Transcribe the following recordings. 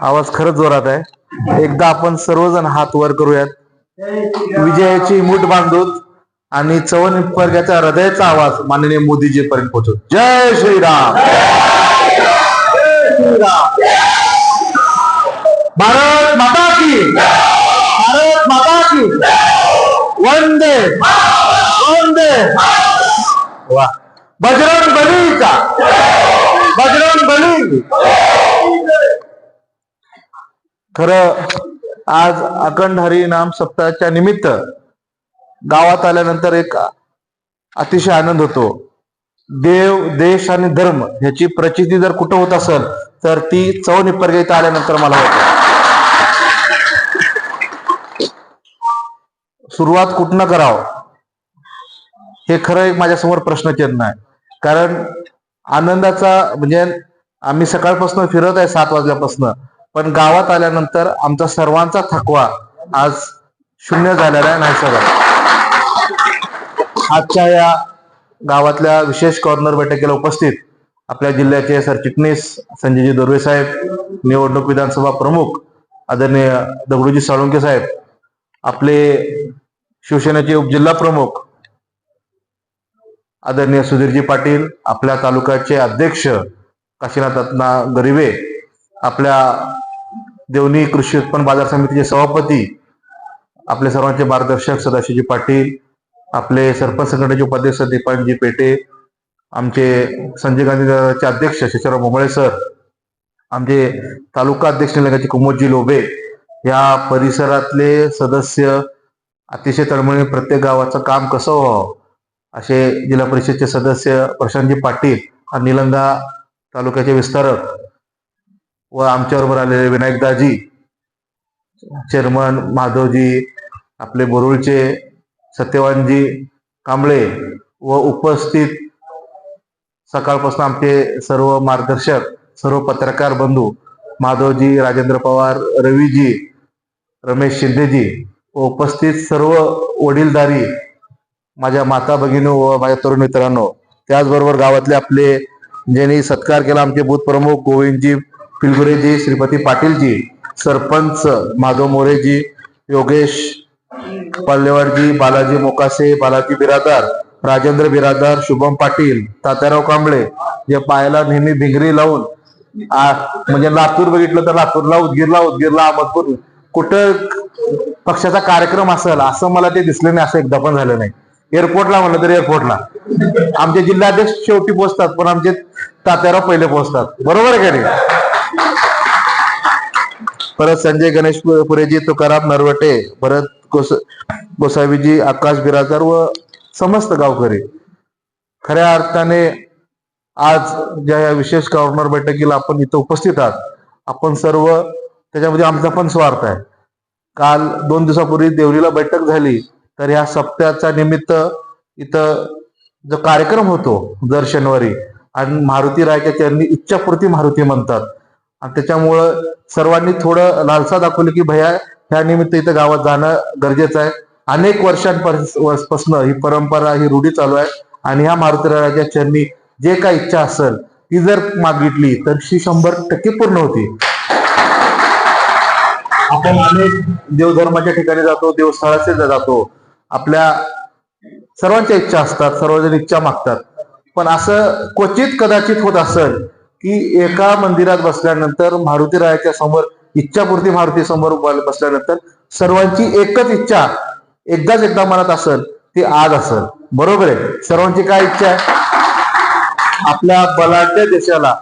आवाज खरंच जोरात आहे. एकदा आपण सर्वजण हात वर करूयात. विजयाची मूठ बांधूत आणि चवन वर्गाच्या हृदयाचा आवाज माननीय मोदीजी पर्यंत पोहोचू जय श्रीराम. जय श्रीराम. भारत माता की. भारत माता की. वंदे. वंदे. वा. बजरंग बलीचा. बजरंग बली. खरं आज अखंड हरिनाम सप्ताहाच्या निमित्त गावात आल्यानंतर एक अतिशय आनंद होतो. देव देश आणि धर्म ह्याची प्रचिती जर कुठं होत असेल तर ती चव निपर्ग इथं आल्यानंतर मला होते सुरुवात कुठनं करावं? हे खरं एक माझ्यासमोर प्रश्नचिन्ह आहे. कारण आनंदाचा म्हणजे आम्ही सकाळपासून फिरत आहे सात वाजल्यापासून. पण गावात आल्यानंतर आमचा सर्वांचा थकवा आज शून्य झालेला आहे नाही सगळं आजच्या या गावातल्या विशेष कॉर्नर बैठकीला उपस्थित आपल्या जिल्ह्याचे सरचिटणीस संजयजी दोर्वे साहेब निवडणूक विधानसभा प्रमुख आदरणीय दगडूजी साळुंके साहेब आपले शिवसेनेचे उपजिल्हा प्रमुख आदरणीय सुधीरजी पाटील आपल्या तालुक्याचे अध्यक्ष काशीनाथ रत्ना गरिवे आपल्या देवणी कृषी उत्पन्न बाजार समितीचे सभापती आपले सर्वांचे मार्गदर्शक सदाशिवजी पाटील आपले सरपंच संघटनेचे उपाध्यक्ष दीपांजी पेटे आमचे संजय गांधी अध्यक्ष शशिराव मुंबळे सर आमचे तालुका अध्यक्ष निलंगाचे कुमोदजी लोबे या परिसरातले सदस्य अतिशय तळमळीने प्रत्येक गावाचं काम कसं व्हावं? असे जिल्हा परिषदचे सदस्य प्रशांतजी पाटील आणि निलंगा तालुक्याचे विस्तारक व आमच्याबरोबर आलेले विनायकदाजी चेअरमन माधवजी आपले बोरुळचे सत्यवानजी कांबळे व उपस्थित सकाळपासून आमचे सर्व मार्गदर्शक सर्व पत्रकार बंधू माधवजी राजेंद्र पवार रवीजी रमेश शिंदेजी व उपस्थित सर्व वडीलधारी माझ्या माता भगिनी व माझ्या तरुण मित्रांनो त्याचबरोबर गावातले आपले ज्यांनी सत्कार केला आमचे बूथ प्रमुख गोविंदजी पिलगुरेजी श्रीपती पाटीलजी सरपंच माधव मोरेजी योगेश पल्लेवाडजी बालाजी मोकासे बालाजी बिरादार राजेंद्र बिरादार शुभम पाटील तात्याराव कांबळे जे पायाला नेहमी भिंगरी लावून म्हणजे लातूर बघितलं तर लातूरला उदगीरला उदगीरला अहमदपूर कुठं पक्षाचा कार्यक्रम असेल असं मला ते दिसलं नाही असं एकदा पण झालं नाही. एअरपोर्टला म्हणलं तर एअरपोर्टला. आमचे जिल्हाध्यक्ष शेवटी पोहोचतात पण आमचे तात्याराव पहिले पोहोचतात. बरोबर आहे का नाही? परत संजय गणेश पुरेजी तुकाराम नरवटे भरत गोस गोसावीजी आकाश बिराजदार व समस्त गावकरी. खऱ्या अर्थाने आज ज्या या विशेष कॉर्नर बैठकीला आपण इथं उपस्थित आहात आपण सर्व त्याच्यामध्ये आमचा पण स्वार्थ आहे. काल दोन दिवसापूर्वी देवरीला बैठक झाली तर ह्या सप्त्याच्या निमित्त इथं जो कार्यक्रम होतो दर शनिवारी आणि मारुती रायच्या त्यांनी इच्छापूर्ती मारुती म्हणतात. आणि त्याच्यामुळं सर्वांनी थोडं लालसा दाखवली की भैया ह्या निमित्त इथं गावात जाणं गरजेचं आहे. अनेक वर्षांपासून ही परंपरा ही रूढी चालू आहे. आणि ह्या मारुती चरणी जे काही इच्छा असेल ती जर मागितली तर ती शंभर टक्के पूर्ण होती. आपण अनेक देवधर्माच्या ठिकाणी जातो देवस्थळाचे जातो. आपल्या सर्वांच्या इच्छा असतात सर्वजण इच्छा मागतात. पण असं क्वचित कदाचित होत असेल की एका मंदिरात बसल्यानंतर मारुती रायाच्या समोर इच्छापूर्ती मारुती समोर बसल्यानंतर सर्वांची एकच इच्छा एकदाच एकदा मनात असेल ती आज असेल. बरोबर आहे? सर्वांची काय इच्छा आहे? आपल्या बलाढ्य देशाला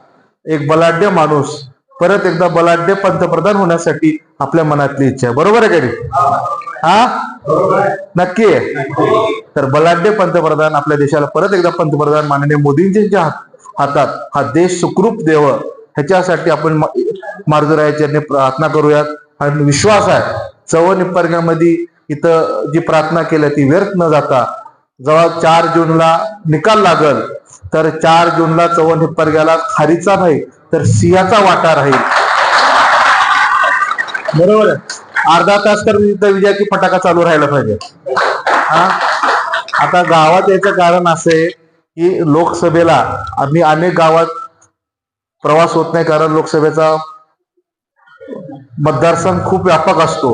एक बलाढ्य माणूस परत एकदा बलाढ्य पंतप्रधान होण्यासाठी आपल्या मनातली इच्छा आहे. बरोबर आहे का रे हा? नक्की आहे. तर बलाढ्य पंतप्रधान आपल्या देशाला परत एकदा पंतप्रधान माननीय मोदींच्या हात- हातात हा देश सुखरूप देव ह्याच्यासाठी आपण मार्गरायाच्या प्रार्थना करूयात. आणि विश्वास आहे चव पर्गामध्ये इथं जी प्रार्थना केली ती व्यर्थ न जाता जेव्हा चार जूनला निकाल लागल तर चार जूनला चव्हाण हिप्परग्याला खारीचा नाही तर सिंहाचा वाटा राहील. बरोबर आहे. अर्धा तास तर विजयाची फटाका चालू राहायला पाहिजे. हा? आता गावात याचं कारण असं आहे की लोकसभेला आम्ही अनेक गावात प्रवास होत नाही कारण लोकसभेचा मतदारसंघ खूप व्यापक असतो.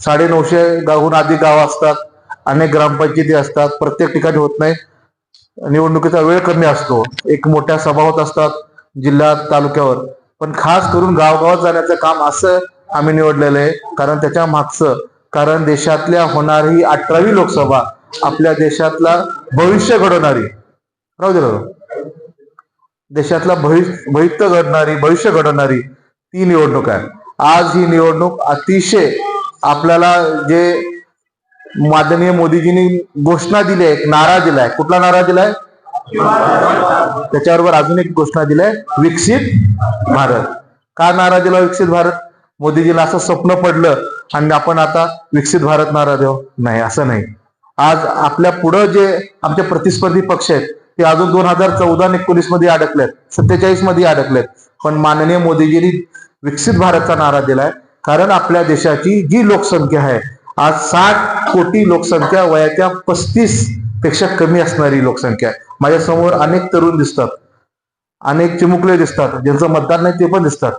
साडे नऊशे गावहून अधिक गाव असतात. अनेक ग्रामपंचायती असतात. प्रत्येक ठिकाणी होत नाही. निवडणुकीचा वेळ कमी असतो. एक मोठ्या सभा होत असतात जिल्ह्यात तालुक्यावर. पण खास करून गावगावात जाण्याचं काम असं आम्ही निवडलेलं आहे. कारण त्याच्या मागचं कारण देशातल्या होणारी अठरावी लोकसभा आपल्या देशातला भविष्य घडवणारी राहू दे राहू देशातला भविष्य भविष्य घडणारी भविष्य घडवणारी ती निवडणूक आहे. आज ही निवडणूक अतिशय आपल्याला जे माननीय मोदीजींनी घोषणा दिली आहे एक नारा दिलाय कुठला नारा दिलाय त्याच्याबरोबर अजून एक घोषणा दिलाय विकसित भारत. का नारा दिला विकसित भारत? मोदीजीला असं स्वप्न पडलं आणि आपण आता विकसित भारत नारा देऊ? नाही असं नाही. आज आपल्या पुढं जे आमचे प्रतिस्पर्धी पक्ष आहेत ते अजून दोन हजार चौदा एकोणीसमध्ये अडकलेत. सत्तेचाळीसमध्ये अडकलेत. पण माननीय मोदीजींनी विकसित भारतचा नारा दिलाय. कारण आपल्या देशाची जी लोकसंख्या आहे आज साठ कोटी लोकसंख्या वयाच्या पस्तीसपेक्षा कमी असणारी लोकसंख्या आहे. माझ्यासमोर अनेक तरुण दिसतात. अनेक चिमुकले दिसतात. ज्यांचं मतदान नाही ते पण दिसतात.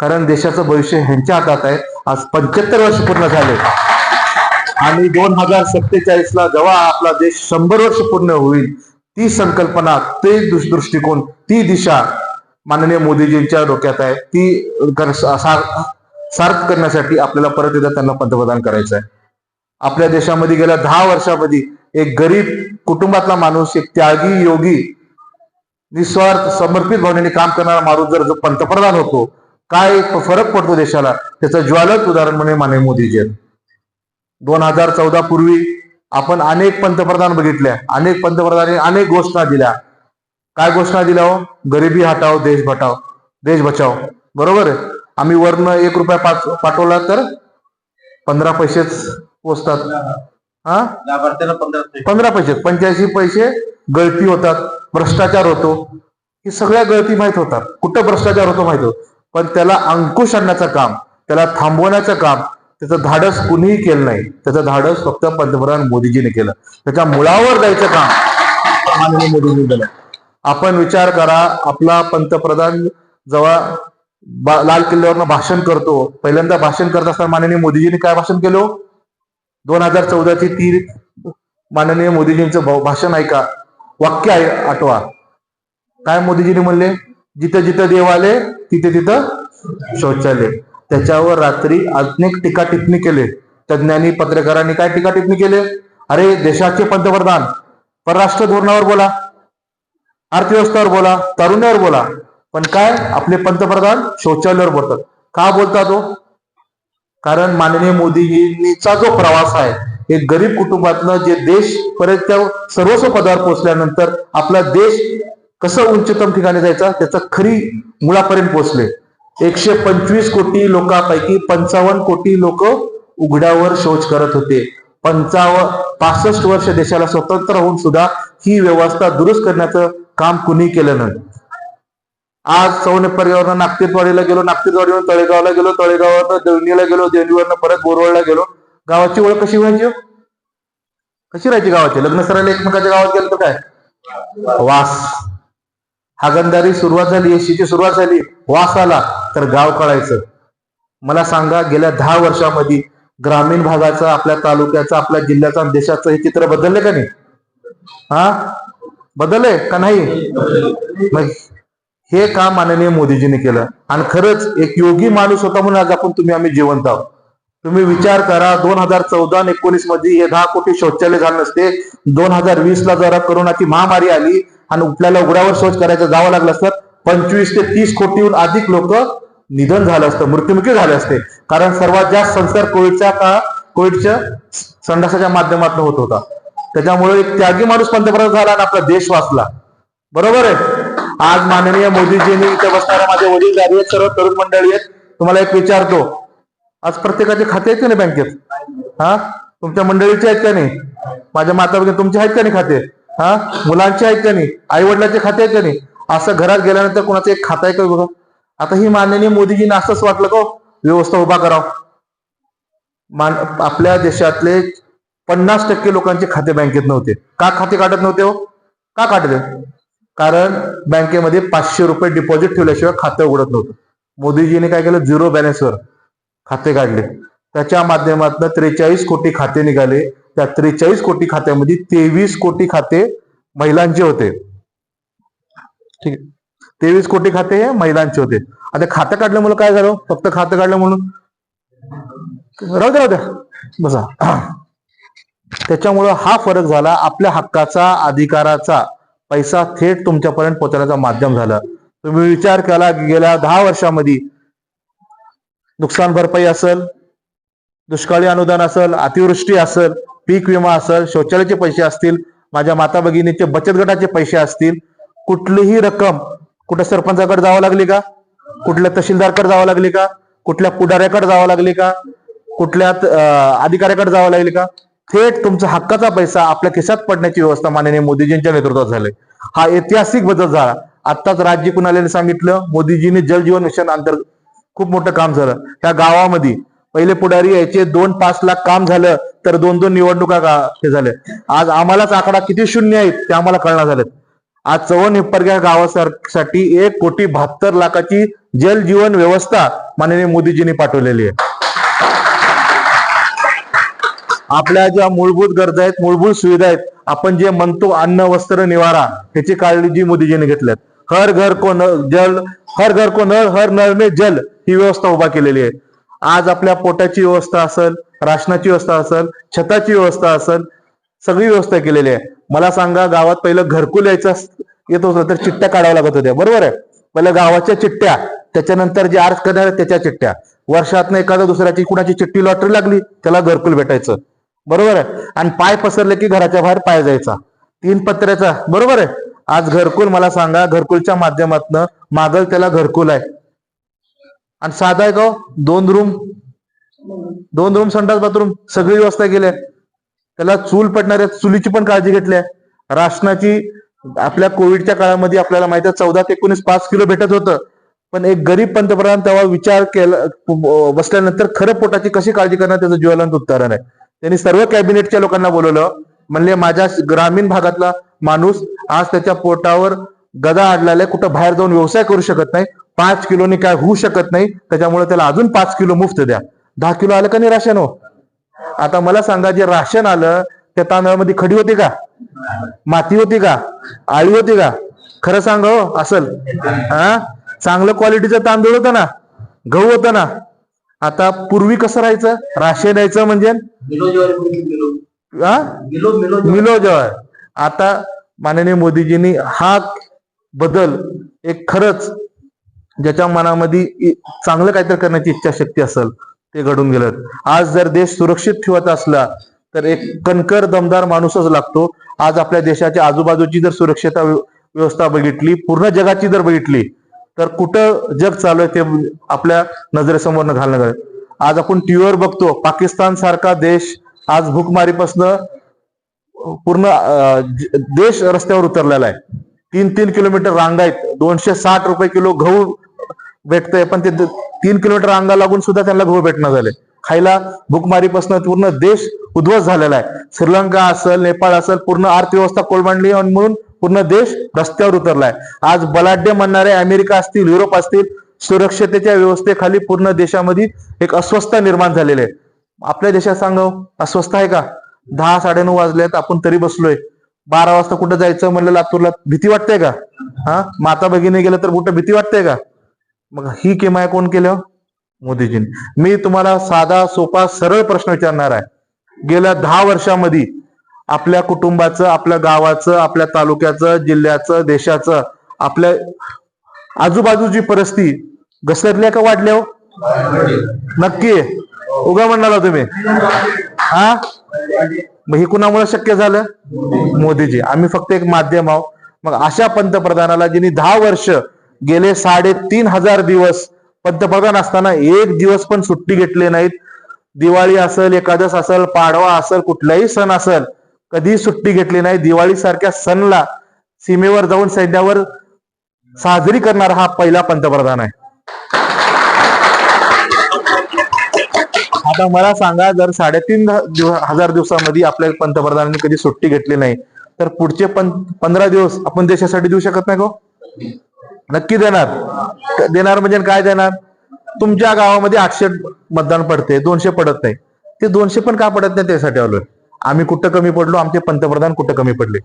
कारण देशाचं भविष्य ह्यांच्या हातात आहे. आज पंच्याहत्तर वर्ष पूर्ण झाले. आणि दोन हजार सत्तेचाळीस ला जेव्हा आपला देश शंभर वर्ष पूर्ण होईल ती संकल्पना ते दृष्टिकोन ती दिशा माननीय मोदीजींच्या डोक्यात आहे. ती सार्थ करण्यासाठी आपल्याला परत एकदा त्यांना पंतप्रधान करायचं आहे आपल्या देशामध्ये गेल्या दहा वर्षामध्ये एक गरीब कुटुंबातला माणूस एक त्यागी योगी निस्वार्थ समर्पित भावनेने काम करणारा माणूस जर जो पंतप्रधान होतो काय फरक पडतो देशाला? त्याचं ज्वालक उदाहरण म्हणजे माननीय मोदीजी आहेत. दोन हजार चौदा पूर्वी आपण अनेक पंतप्रधान बघितल्या अनेक पंतप्रधानांनी अनेक घोषणा दिल्या. काय घोषणा दिल्या हो? गरिबी हटाव देश बचाव देश बचाव बरोबर आहे? आम्ही वरनं एक रुपया पाच पाठवला तर पंधरा पैसेच पोचतात. हा? पंधरा पैसे पंच्याऐंशी पैसे गळती होतात. भ्रष्टाचार होतो. ही सगळ्या गळती माहीत होतात. कुठं भ्रष्टाचार होतो माहीत होत? पण त्याला अंकुश आणण्याचं काम त्याला थांबवण्याचं काम त्याचं धाडस कुणीही केलं नाही. त्याचं धाडस फक्त पंतप्रधान मोदीजीने केलं. त्याच्या मुळावर जायचं काम माननीय मोदीजी केलं. आपण विचार करा आपला पंतप्रधान जेव्हा लाल किल्ल्यावरनं भाषण करतो पहिल्यांदा भाषण करत असताना माननीय मोदीजींनी काय भाषण केलं? दोन हजार चौदाची ती माननीय मोदीजींचं भाषण ऐका. वाक्य आहे आठवा. काय मोदीजींनी म्हणले? जिथं जिथं देव आले तिथे तिथं शौचालय. त्याच्यावर रात्री अनेक टीका टिप्पणी केले. तज्ञांनी पत्रकारांनी काय टीका टिप्पणी केले? अरे देशाचे पंतप्रधान परराष्ट्र धोरणावर बोला अर्थव्यवस्थेवर बोला तारुण्यावर बोला. पण काय? आपले पंतप्रधान शौचालयावर बोलतात. का बोलता तो? कारण माननीय मोदीजींचा जो प्रवास आहे हे गरीब कुटुंबातनं जे देश पर्यंत सर्वस्व पदावर पोहोचल्यानंतर आपला देश कसं उच्चतम ठिकाणी जायचा? त्याचा खरी मुळापर्यंत पोहोचले. एकशे पंचवीस कोटी लोकांपैकी पंचावन्न कोटी लोक उघड्यावर शौच करत होते. पंचावन्न पासष्ट वर्ष देशाला स्वतंत्र होऊन सुद्धा ही व्यवस्था दुरुस्त करण्याचं काम कुणी केलं नाही. आज सौने पर्यावरण नागतीरवाडीला गेलो नागतीरवाडीवरून तळेगावला गेलो तळेगावात देवणीला गेलो देवणीवरनं परत बोरवळला गेलो. गावाची ओळख कशी व्हायची हो? कशी राहायची गावाची? लग्न सरायला एकमेकाच्या गावात गेलं तर काय? वास. हागणदारी सुरुवात झाली एसीची सुरुवात झाली वास आला तर गाव कळायचं. मला सांगा गेल्या दहा वर्षामध्ये ग्रामीण भागाचं आपल्या तालुक्याचं आपल्या जिल्ह्याचं देशाचं हे चित्र बदलले का नाही? हा? बदलले का नाही? हे काम माननीय मोदीजींनी केलं? आणि खरंच एक योगी माणूस होता म्हणून आज आपण तुम्ही आम्ही जिवंत आहोत. तुम्ही विचार करा दोन हजार चौदा आणि एकोणीसमध्ये हे दहा कोटी शौचालय झाले नसते. दोन हजार वीस ला जरा करोनाची महामारी आली. आणि आपल्याला उघड्यावर शौच करायचं जावं लागलं असतं. पंचवीस ते तीस कोटीहून अधिक लोक निधन झालं असतं मृत्युमुखी झाले असते. कारण सर्वात जास्त संसार कोविडच्या का कोविडच्या संडासाच्या माध्यमातून होत होता. त्याच्यामुळे एक त्यागी माणूस पंतप्रधान झाला आणि आपला देश वाचला. बरोबर आहे? आज माननीय मोदीजींनी इथे बसणाऱ्या माझे वडील आहेत सर्व तरुण मंडळी आहेत. तुम्हाला एक विचारतो. आज प्रत्येकाचे खाते आहेत का नाही बँकेत? हा? तुमच्या मंडळीचे आहेत का नाही? माझ्या माता तुमचे आहेत का नाही खाते? हा? मुलांचे आहेत का नाही? आई वडिलांचे खाते आहेत का नाही? असं घरात गेल्यानंतर कोणाचं एक खातं आहे का बघा? आता ही माननीय मोदीजींना असंच वाटलं का हो? व्यवस्था उभा करावं. मान आपल्या देशातले पन्नास टक्के लोकांचे खाते बँकेत नव्हते. का खाते काढत नव्हते हो? का काढले कारण बँकेमध्ये पाचशे रुपये डिपॉझिट ठेवल्याशिवाय खातं उघडत नव्हतं. मोदीजीने काय केलं? झिरो बॅलन्सवर खाते काढले. त्याच्या माध्यमातून त्रेचाळीस कोटी खाते निघाले. त्या त्रेचाळीस कोटी खात्यामध्ये तेवीस कोटी खाते महिलांचे होते. ठीक आहे. तेवीस कोटी खाते हे महिलांचे होते. आता खातं काढल्यामुळे काय झालं? फक्त खातं काढलं म्हणून. राहू द्या राहू द्या बसा. त्याच्यामुळं हा फरक झाला. आपल्या हक्काचा अधिकाराचा पैसा थेट तुमच्यापर्यंत पोहोचण्याचा माध्यम झाला. तुम्ही विचार केला गेल्या दहा वर्षामध्ये नुकसान भरपाई असेल दुष्काळी अनुदान असेल अतिवृष्टी असेल पीक विमा असेल शौचालयाचे पैसे असतील माझ्या माता भगिनीचे बचत गटाचे पैसे असतील कुठलीही रक्कम कुठं सरपंचाकडे जावं लागली का? कुठल्या तहसीलदारकडे जावं लागली का? कुठल्या पुढाऱ्याकडे जावं लागली का? कुठल्या अधिकाऱ्याकडे जावं लागली का? थेट तुमचा हक्काचा पैसा आपल्या खिशात पडण्याची व्यवस्था माननीय मोदीजींच्या नेतृत्वात झाली. हा ऐतिहासिक बदल झाला. आत्ताच राज्य कुणाल्याने सांगितलं? मोदीजींनी जल जीवन मिशन अंतर्गत खूप मोठं काम झालं. त्या गावामध्ये पहिले पुढारी यायचे दोन पाच लाख काम झालं तर दोन दोन निवडणुका का- हे झाले. आज आम्हालाच आकडा किती शून्य आहेत ते आम्हाला कळणार झालेत. आज चव्हाण हिप्परग्या गावासाठी एक कोटी बहात्तर लाखाची जल जीवन व्यवस्था माननीय मोदीजींनी पाठवलेली आहे. आपल्या ज्या मूलभूत गरजा आहेत मूलभूत सुविधा आहेत आपण जे म्हणतो अन्न वस्त्र निवारा ह्याची काळजी मोदीजींनी घेतल्यात हर घर को नळ जल हर घर को नळ हर नळ में जल ही व्यवस्था उभा केलेली आहे. आज आपल्या पोटाची व्यवस्था असेल राशनाची व्यवस्था असेल छताची व्यवस्था असेल सगळी व्यवस्था केलेली आहे. मला सांगा गावात पहिलं घरकुल यायचं येत होतं तर चिठ्ठ्या काढाव्या लागत होत्या. बरोबर आहे? पहिल्या गावाच्या चिठ्ठ्या त्याच्यानंतर जे अर्ज करणार त्याच्या चिठ्ठ्या. वर्षातनं एखाद्या दुसऱ्याची कुणाची चिठ्ठी लॉटरी लागली त्याला घरकुल भेटायचं. बरोबर आहे? आणि पाय पसरले की घराच्या बाहेर पाय जायचा. तीन पत्र्याचा बरोबर आहे? आज घरकुल मला सांगा घरकुलच्या माध्यमातनं मागल त्याला घरकुल आहे. आणि साधा आहे का दोन रूम दोन रूम संडास बाथरूम सगळी व्यवस्था केली आहे. त्याला चूल पडणाऱ्या चुलीची पण काळजी घेतली आहे. राशनाची आपल्या कोविडच्या काळामध्ये आपल्याला माहिती आहे चौदा ते एकोणीस पाच किलो भेटत होतं. पण एक गरीब पंतप्रधान तेव्हा विचार केला बसल्यानंतर खरं पोटाची कशी काळजी करणार त्याचं ज्वलंत उत्तरण आहे. त्यांनी सर्व कॅबिनेटच्या लोकांना बोलवलं म्हणले माझ्या ग्रामीण भागातला माणूस आज त्याच्या पोटावर गदा आडलाय कुठं बाहेर जाऊन व्यवसाय करू शकत नाही पाच किलोनी काय होऊ शकत नाही त्याच्यामुळे त्याला अजून पाच किलो मुफ्त द्या. दहा किलो आलं का नाही राशन हो? आता मला सांगा जे राशन आलं त्या तांदळामध्ये खडी होती का? माती होती का? आळी होती का? खरं सांग हो असल. हा चांगलं क्वालिटीचं तांदूळ होतं ना? गहू होतं ना? आता पूर्वी कसं राहायचं? राशन यायचं म्हणजे? मिलो ज्वारी. मिलो जवळ आता माननीय मोदीजींनी हा बदल एक खरंच ज्याच्या मनामध्ये इ- चांगलं काहीतरी करण्याची इच्छाशक्ती असेल ते घडून गेलं. आज जर देश सुरक्षित ठेवत असला तर एक कणकर दमदार माणूसच लागतो. आज आपल्या देशाच्या आजूबाजूची जर सुरक्षता व्यवस्था बघितली पूर्ण जगाची जर बघितली तर कुठं जग चालू आहे ते आपल्या नजरेसमोर घालणं गरज आज आपण टीव्हीवर बघतो पाकिस्तान सारखा देश आज भूकमारीपासनं पूर्ण देश रस्त्यावर उतरलेला आहे. तीन तीन किलोमीटर रांगा आहेत. दोनशे साठ रुपये किलो गहू भेटतंय पण ते तीन किलोमीटर अंगा लागून सुद्धा त्यांना गहू भेटणं झाले खायला भूकमारीपासून पूर्ण देश उद्ध्वस्त झालेला आहे. श्रीलंका असेल नेपाळ असेल पूर्ण अर्थव्यवस्था कोलमांडली म्हणून पूर्ण देश रस्त्यावर उतरलाय. आज बलाढ्य म्हणणारे अमेरिका असतील युरोप असतील सुरक्षतेच्या व्यवस्थेखाली पूर्ण देशामध्ये एक अस्वस्थता निर्माण झालेली आहे आपल्या देशात सांग हो, अस्वस्थ आहे का? दहा साडेनऊ वाजल्यात आपण तरी बसलोय. बारा वाजता कुठं जायचं म्हणलं लातूरला? भीती वाटते का? हा? माता भगिनी गेलं तर कुठं भीती वाटते का? मग ही किमाय कोण केलं? मोदीजींनी. मी तुम्हाला साधा सोपा सरळ प्रश्न विचारणार आहे. गेल्या दहा वर्षामध्ये आपल्या कुटुंबाचं आपल्या गावाचं आपल्या तालुक्याचं जिल्ह्याचं देशाचं आपल्या आजूबाजूची परिस्थिती घसरल्या का वाढल्या हो? नक्की. उगा म्हणाला तुम्ही. हा? मग हे कुणामुळे शक्य झालं? मोदीजी. आम्ही फक्त एक माध्यम आहोत. मग अशा पंतप्रधानाला ज्यांनी दहा वर्ष गेले साडेतीन हजार दिवस पंतप्रधान असताना एक दिवस पण सुट्टी घेतली नाहीत. दिवाळी असेल एकादश असेल पाडवा असेल कुठलाही सण असेल कधी सुट्टी घेतली नाही. दिवाळी सारख्या सणला सीमेवर जाऊन सैन्यावर साजरी करणारा हा पहिला पंतप्रधान आहे. आता मला सांगा जर साडेतीन हजार दिवसामध्ये आपल्या पंतप्रधानांनी कधी सुट्टी घेतली नाही तर पुढचे पंधरा दिवस आपण देशासाठी देऊ शकत नाही गो नक्की देणार. देणार म्हणजे काय देणार? तुमच्या गावामध्ये आठशे मतदान पडते दोनशे पडत नाही. ते दोनशे पण का पडत नाही त्यासाठी आलोय? आम्ही कुठं कमी पडलो? आमचे पंतप्रधान कुठं कमी पडले?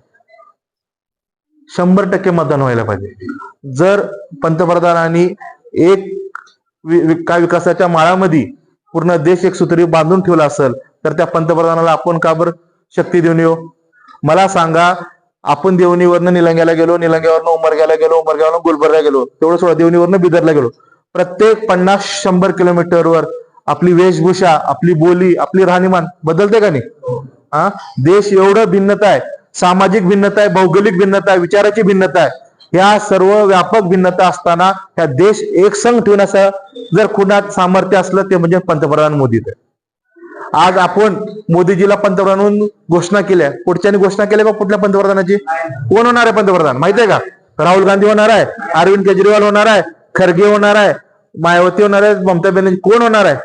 शंभर टक्के मतदान व्हायला पाहिजे. जर पंतप्रधानांनी एक का काय विकासाच्या माळामध्ये पूर्ण देश एक सूत्री बांधून ठेवला असेल तर त्या पंतप्रधानाला आपण का बरं शक्ती देऊन येऊ? मला सांगा आपण देवणीवरनं निलंग्याला गेलो निलंग्यावरनं उमरग्याला गेलो उमरग्यावरनं गुलबर्गा गेलो तेवढं सोडा देवणीवरनं बिदरला गेलो. प्रत्येक पन्नास शंभर किलोमीटरवर आपली वेशभूषा आपली बोली आपली राहणीमान बदलते का नाही? हा? देश एवढं भिन्नता आहे सामाजिक भिन्नता आहे भौगोलिक भिन्नता आहे विचाराची भिन्नता आहे. या सर्व व्यापक भिन्नता असताना ह्या देश एकसंघ ठेवण्याचं जर कुणात सामर्थ्य असलं ते म्हणजे पंतप्रधान मोदीच आहे. आज आपण मोदीजीला पंतप्रधान म्हणून घोषणा केल्या. पुढच्यानी घोषणा केल्या का कुठल्या पंतप्रधानाची? कोण होणार आहे पंतप्रधान? माहिती आहे का? राहुल गांधी होणार आहे अरविंद केजरीवाल होणार आहे खरगे होणार आहे मायावती होणार आहे ममता बॅनर्जी कोण होणार आहे?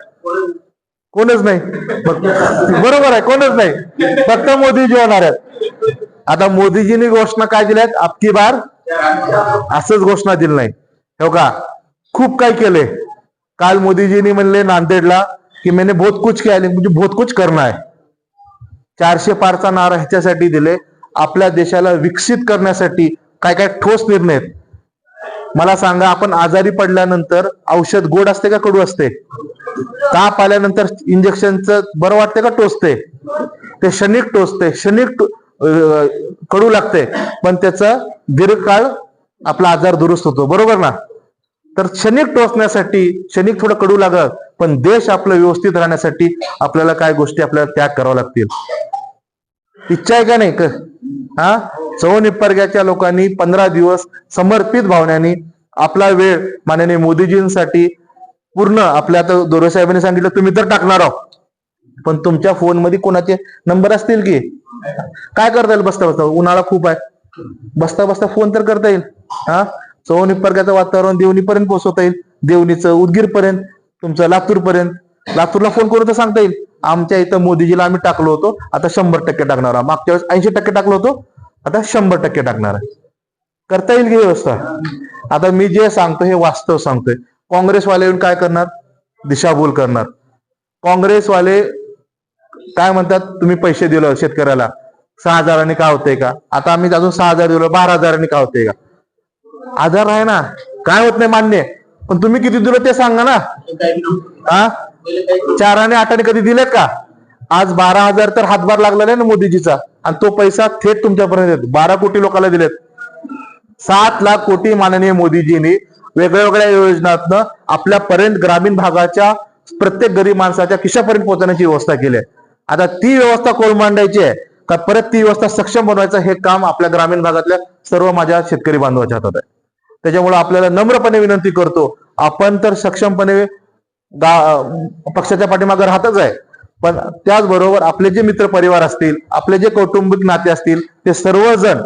कोणच नाही. बरोबर आहे कोणच नाही. फक्त मोदीजी होणार आहेत. आता मोदीजींनी घोषणा काय दिल्यात? आपकी बार असंच घोषणा दिली नाही. हो का? खूप काय केलंय. काल मोदीजींनी म्हणले नांदेडला की मैंने बहुत कुछ किया म्हणजे मुझे बहुत कुछ करना है. चारशे पारचा नारा ह्याच्यासाठी दिले. आपल्या देशाला विकसित करण्यासाठी काय काय ठोस निर्णय आहेत. मला सांगा आपण आजारी पडल्यानंतर औषध गोड असते का कडू असते? ताप आल्यानंतर इंजेक्शनचं बरं वाटते का टोचते? ते क्षणिक टोचते क्षणिक कडू लागते. पण त्याचा दीर्घकाळ आपला आजार दुरुस्त होतो. बरोबर ना? तर क्षणिक टोचण्यासाठी क्षणिक थोडं कडू लागत पण देश आपलं व्यवस्थित राहण्यासाठी आपल्याला काय गोष्टी आपल्याला त्याग कराव्या लागतील. इच्छा आहे का नाही? हा? चव निपर्ग्याच्या लोकांनी पंधरा दिवस समर्पित भावनेने आपला वेळ माननीय मोदीजींसाठी पूर्ण आपल्या आता दोरे साहेबांनी सांगितलं तुम्ही तर टाकणार आहोत. पण तुमच्या फोनमध्ये कोणाचे नंबर असतील की? काय करता येईल? बसता बसता. उन्हाळा खूप आहे. बसता बसता फोन तर करता येईल. हा? चव निपर्ग्याचं वातावरण देवणीपर्यंत पोहोचवता येईल. देवणीचं उदगीर पर्यंत तुमचं लातूर पर्यंत लातूरला फोन करून तर सांगता येईल. आमच्या इथं मोदीजीला आम्ही टाकलो होतो. आता शंभर टक्के टाकणार आहोत. मागच्या वेळेस ऐंशी टक्के टाकलो होतो. आता शंभर टक्के टाकणार आहे. करता येईल की व्यवस्था? आता मी जे सांगतो हे वास्तव सांगतोय. काँग्रेसवाले येऊन काय करणार? दिशाभूल करणार. काँग्रेसवाले काय म्हणतात? तुम्ही पैसे दिलं शेतकऱ्याला. सहा हजारांनी का होतंय का? आता आम्ही अजून सहा हजार दिलो बारा हजारांनी का होतंय का? आजार आहे ना. काय होत नाही मान्य. पण तुम्ही किती दिलं ते सांगा ना. हा? चार आणि आठ आणि कधी दिलेत का? आज बारा हजार तर हातभार लागला नाही ना मोदीजीचा. आणि तो पैसा थेट तुमच्यापर्यंत येतो. बारा कोटी लोकांना दिलेत. सात लाख कोटी माननीय मोदीजींनी वेगळ्या वेगळ्या योजनातनं आपल्यापर्यंत ग्रामीण भागाच्या प्रत्येक गरीब माणसाच्या खिशापर्यंत पोहोचण्याची व्यवस्था केली आहे. आता ती व्यवस्था कोण मांडायची आहे? का परत ती व्यवस्था सक्षम बनवायचं हे काम आपल्या ग्रामीण भागातल्या सर्व माझ्या शेतकरी बांधवाच्या हातात आहे. त्याच्यामुळे आपल्याला नम्रपणे विनंती करतो आपण तर सक्षमपणे गा- पक्षाच्या पाठीमागे राहतच आहे. पण त्याचबरोबर आपले जे मित्र परिवार असतील आपले जे कौटुंबिक नाते असतील ते सर्वजण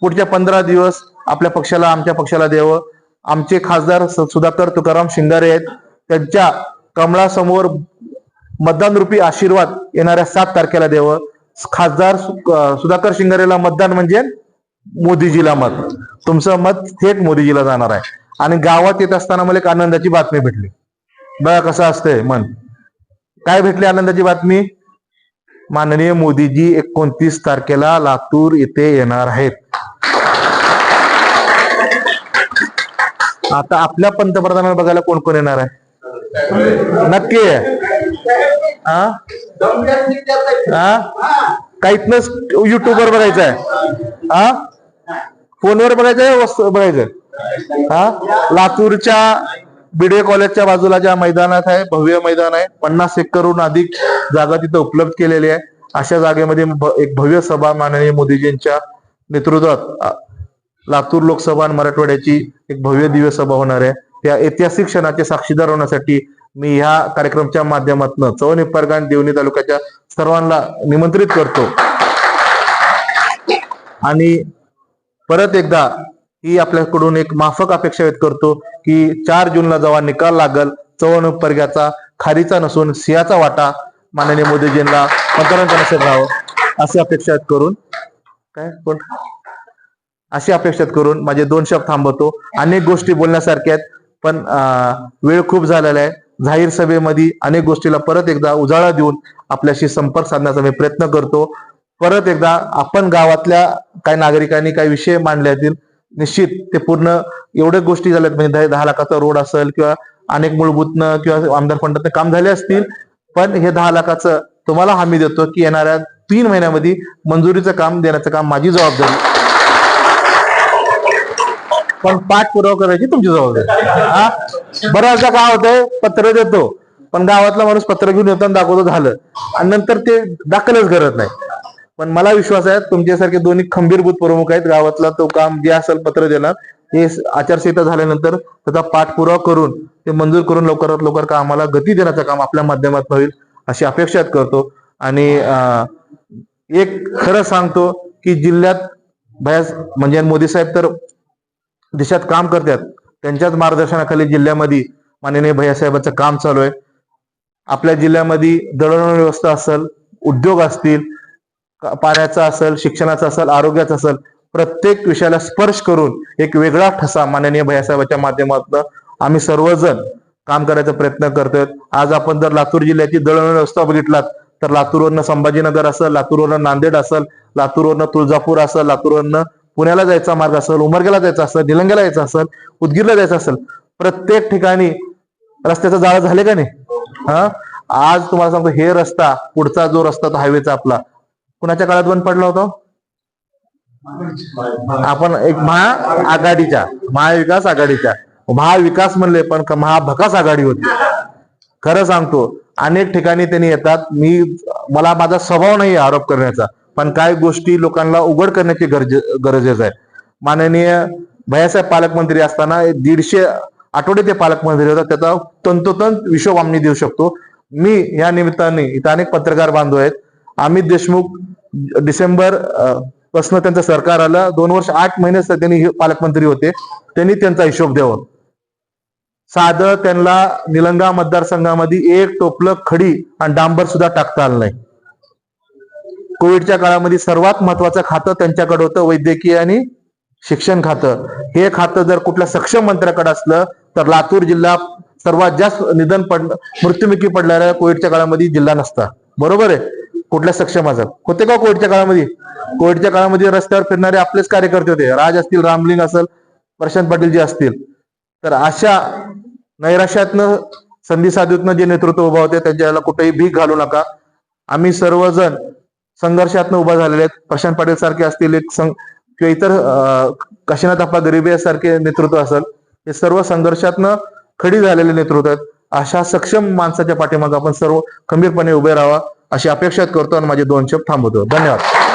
पुढच्या पंधरा दिवस आपल्या पक्षाला आमच्या पक्षाला द्यावं. आमचे खासदार सुधाकर तुकाराम शिंगारे आहेत. त्यांच्या कमळासमोर मतदान रूपी आशीर्वाद येणाऱ्या सात तारखेला द्यावं. खासदार सु- सुधाकर शिंगारेला मतदान म्हणजे मोदीजीला मत. तुमचं मत थेट मोदीजीला जाणार आहे. आणि गावात येत असताना मला एक आनंदाची बातमी भेटली. बघा कसं असतंय मन. काय भेटली आनंदाची बातमी? माननीय मोदीजी एकोणतीस तारखेला लातूर येथे येणार आहेत. आता आपल्या पंतप्रधानाला बघायला कोण कोण येणार आहे? नक्की. आहे हा दमड्यात युट्यूबवर बघायचं आहे हा फोनवर बघायचं बघायचं हा? लातूरच्या बीडीए कॉलेजच्या बाजूला ज्या मैदानात आहे भव्य मैदान आहे पन्नास एकरहून अधिक जागा तिथं उपलब्ध केलेली आहे. अशा जागेमध्ये एक भव्य सभा माननीय मोदीजींच्या नेतृत्वात लातूर लोकसभा आणि मराठवाड्याची एक भव्य दिव्य सभा होणार आहे. त्या ऐतिहासिक क्षणाचे साक्षीदार होण्यासाठी मी ह्या कार्यक्रमाच्या माध्यमातून चव परगान देवणी तालुक्याच्या सर्वांना निमंत्रित करतो. आणि परत एकदा ही आपल्याकडून एक माफक अपेक्षा व्यक्त करतो की चार जूनला जेव्हा निकाल लागल चव्हाण पर्ग्याचा खारीचा नसून सिंहाचा वाटा माननीय मोदीजींना मतदान नसेल राहावं अशी अपेक्षा व्यक्त करून काय? कोण? अशी अपेक्षा करून माझे दोन शब्द थांबवतो. अनेक गोष्टी बोलण्यासारख्या आहेत पण वेळ खूप झालेला आहे. जाहीर सभेमध्ये अनेक गोष्टीला परत एकदा उजाळा देऊन आपल्याशी संपर्क साधण्याचा मी प्रयत्न करतो. परत एकदा आपण गावातल्या काही नागरिकांनी काही विषय मांडले असतील निश्चित ते पूर्ण एवढ्या गोष्टी झाल्यात म्हणजे दहा- लाखाचा रोड असेल किंवा अनेक मूलभूतनं किंवा आमदार फंडातनं काम झाले असतील पण हे दहा लाखाचं तुम्हाला हमी देतो की येणाऱ्या तीन महिन्यामध्ये मंजुरीचं काम देण्याचं काम माझी जबाबदारी. पण पाठपुरावा करायची तुमची जबाबदारी. हा? बऱ्याचदा काय होतंय पत्र देतो पण गावातला माणूस पत्र घेऊन येतो दाखवतो झालं. आणि नंतर ते दाखलच करत नाही. पण मला विश्वास आहे तुमच्यासारखे दोन्ही खंबीरभूत प्रमुख आहेत. गावातला तो काम जे असेल पत्र देणार हे आचारसंहिता झाल्यानंतर त्याचा पाठपुरावा करून ते मंजूर करून लवकरात लवकर कामाला गती देण्याचं काम आपल्या माध्यमातून होईल अशी अपेक्षा करतो. आणि एक खरं सांगतो की जिल्ह्यात भयास म्हणजे मोदी साहेब तर देशात काम करतात. त्यांच्याच मार्गदर्शनाखाली जिल्ह्यामध्ये माननीय भैयासाहेबांचं काम चालू आहे. आपल्या जिल्ह्यामध्ये दळणवळण व्यवस्था असेल उद्योग असतील पाण्याचा असेल शिक्षणाचा असेल आरोग्याचा असेल प्रत्येक विषयाला स्पर्श करून एक वेगळा ठसा माननीय भैयासाहेबांच्या माध्यमातून आम्ही सर्वजण काम करायचा प्रयत्न करतोय. आज आपण जर लातूर जिल्ह्याची दळणवळण व्यवस्था बघितलात तर लातूरवरनं संभाजीनगर असेल लातूरवरनं नांदेड असेल लातूरवरनं तुळजापूर असेल लातूरवरनं पुण्याला जायचा मार्ग असेल उमरगेला जायचा असेल निलंग्याला जायचं असेल उदगीरला जायचं असेल प्रत्येक ठिकाणी रस्त्याचं जाळं झाले का नाही? हा? आज तुम्हाला सांगतो हे रस्ता पुढचा जो रस्ता तो हायवेचा आपला कुणाच्या काळात बंद पडला होता? आपण एक महा आघाडीच्या महाविकास आघाडीच्या. महाविकास म्हणले पण महाभकास आघाडी होती. खरं सांगतो अनेक ठिकाणी त्यांनी येतात. मी मला माझा स्वभाव नाही आरोप करण्याचा. पण काय गोष्टी लोकांना उघड करण्याची गरजे गरजेचं आहे. माननीय भैयासाहेब पालकमंत्री असताना दीडशे आठवडे ते पालकमंत्री होता त्याचा तंतोतंत विश्व आम्ही देऊ शकतो. मी या निमित्ताने इथं अनेक पत्रकार बांधव आहेत. अमित देशमुख डिसेंबर पासन त्यांचं सरकार आलं. दोन वर्ष आठ महिने त्यांनी पालकमंत्री होते. त्यांनी त्यांचा हिशोब द्यावा. साधं त्यांना निलंगा मतदारसंघामध्ये एक टोपलं खडी आणि डांबर सुद्धा टाकता आलं नाही. कोविडच्या काळामध्ये सर्वात महत्वाचं खातं त्यांच्याकडे होतं वैद्यकीय आणि शिक्षण खातं. हे खातं जर कुठल्या सक्षम मंत्र्याकडे असलं तर लातूर जिल्हा सर्वात जास्त निधन पड मृत्युमुखी पडणाऱ्या कोविडच्या काळामध्ये जिल्हा नसता. बरोबर आहे? कुठल्या सक्षमाचं होते का कोविडच्या काळामध्ये? कोविडच्या काळामध्ये रस्त्यावर फिरणारे आपलेच कार्यकर्ते होते. राज असतील रामलिंग असेल प्रशांत पाटील जे असतील. तर अशा नैराश्यातनं संधी साधूतनं जे नेतृत्व उभा होते त्यांच्याला कुठेही भीक घालू नका. आम्ही सर्वजण संघर्षातनं उभा झालेले आहेत. प्रशांत पाटील सारखे असतील एक संघ किंवा इतर अं, काशीनाथ अप्पा गरिबे सारखे नेतृत्व असेल हे सर्व संघर्षातनं खडी झालेले नेतृत्व आहेत. अशा सक्षम माणसाच्या पाठीमागे आपण सर्व खंबीरपणे उभे राहावा. अशी अपेक्षा करतो आणि माझे दोन शब्द थांबवतो. धन्यवाद.